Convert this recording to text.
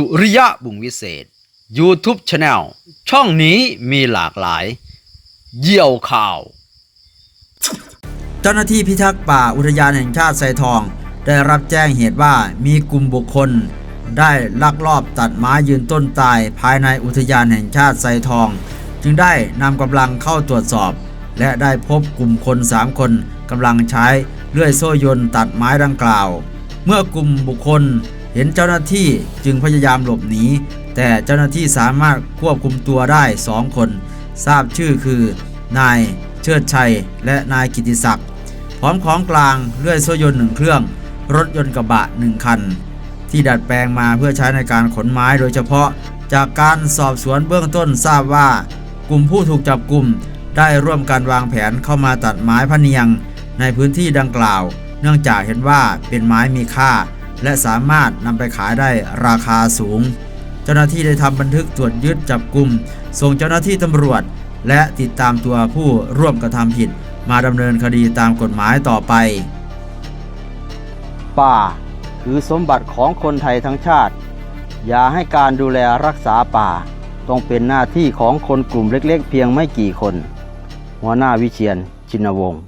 สุริยะบุงวิเศษ YouTube Channel ช่องนี้มีหลากหลาย เยี่ยวข่าว เจ้าหน้าที่พิทักษ์ป่าอุทยานแห่งชาติไซทอง ได้รับแจ้งเหตุว่ามีกลุ่มบุคคล ได้ลักลอบตัดไม้ยืนต้นตายภายในอุทยานแห่งชาติไซทอง จึงได้นำกำลังเข้าตรวจสอบ และได้พบกลุ่มคน 3 คนกำลังใช้เลื่อยโซ่ยนตัดไม้ดังกล่าว เมื่อกลุ่มบุคคล เห็นเจ้าหน้าที่จึงพยายามหลบหนีแต่เจ้าหน้าที่สามารถควบคุมตัวได้2คน ทราบชื่อคือ นายเชิดชัย และนายกิติศักดิ์พร้อมของกลางเลื่อยโซ่ยนต์หนึ่งเครื่อง รถยนต์กระบะหนึ่งคัน ที่ดัดแปลงมาเพื่อใช้ในการขนไม้โดยเฉพาะจากการสอบสวนเบื้องต้นทราบว่า กลุ่มผู้ถูกจับกลุ่มได้ร่วมกันวางแผนเข้ามาตัดไม้พะเนียง ในพื้นที่ดังกล่าว เนื่องจากเห็นว่าเป็นไม้มีค่า และสามารถนำไปขายได้ราคาสูง เจ้าหน้าที่ได้ทำบันทึกตรวจยึดจับกลุ่ม ส่งเจ้าหน้าที่ตำรวจ และติดตามตัวผู้ร่วมกระทำผิด มาดำเนินคดีตามกฎหมายต่อไป ป่าคือสมบัติของคนไทยทั้งชาติ อย่าให้การดูแลรักษาป่า ต้องเป็นหน้าที่ของคนกลุ่มเล็กๆ เพียงไม่กี่คน หัวหน้าวิเชียนชินวงศ์